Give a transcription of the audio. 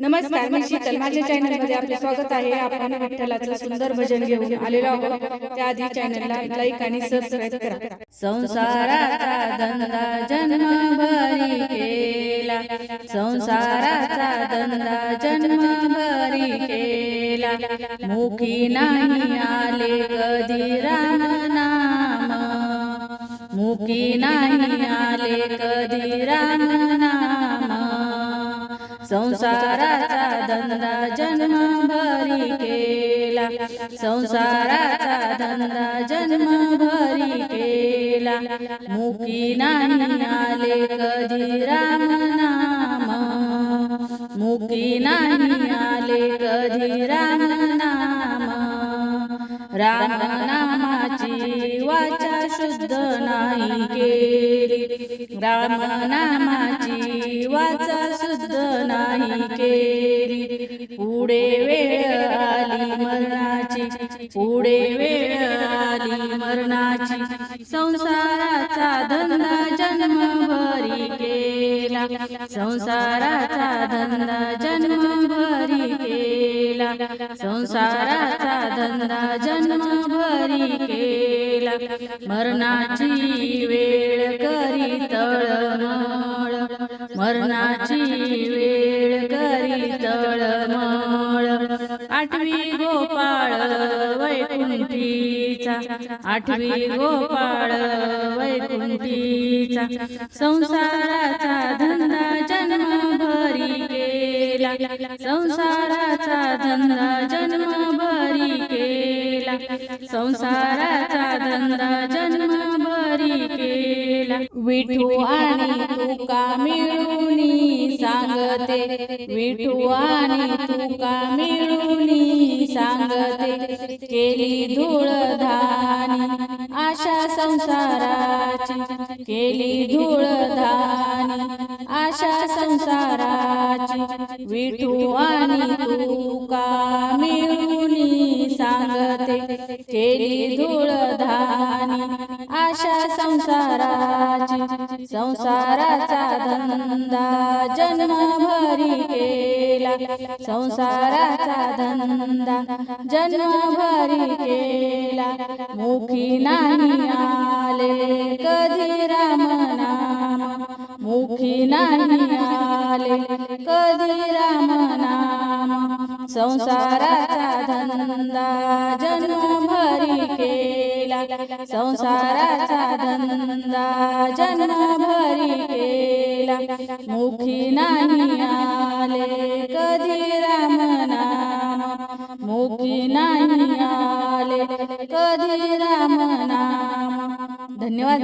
नमस्कार मी शीतल. माझ्या चॅनलमध्ये आपले स्वागत आहे. आपण विठ्ठलाचं सुंदर भजन घेऊन आलेलो आहोत. त्याआधी चॅनलला लाईक आणि सबस्क्राईब करा. संसाराचा धंदा जन्मभरी केला. संसाराचा धंदा जन्मभरी केला. मुखी नाही आले कधी राम नाम. मुखी नाही आले कधी राम नाम. संसाराचा धंदा जन्मभरी केला संसाराचा धंदा जन्मभरी केला मुखी नाही आले कधी राम नाम मुखी नाही आले कधी राम नाम राम नामाची वाचा शुद्ध नाही केली. राम नामाची वाचा शुद्ध नाही केली पुढे वेळ आली मरणाची पुढे वेळ आली मरणाची संसाराचा धंदा जन्मभरी केला संसाराचा धंदा जन्मभरी केला संसाराचा धंदा जन्मभरी केला मरणाची वेळ करी तळमळ. मरणाची वेळ करी तळमळ. आठवी गोपाळ वैकुंठीचा. आठवी गोपाळ वैकुंठीचा. संसाराचा धंदा जन्मभरी केला. संसाराचा धंदा संसाराचा धंदा जन्मभरी केला. विठू आणि तुका मिळून सांगते. विठू आणि तुका मिळूनी सांगते. केली धूळधानी आशा संसाराची. केली धूळधानी आशा संसाराची. विठू आणि तुका सांगते केली धूळधानी आशा संसाराची. संसाराचा धंदा जन्मभरी केला. संसाराचा धंदा जन्मभरी केला. मुखी नाही आले कधी राम नाम मुखी नाही आले कधी राम संसाराचा धंदा जन्मभरी केला. संसाराचा धंदा जन्मभरी केला. मुखी नाही आले कधी राम नाम. मुखी नाही आले कधी राम नाम. धन्यवाद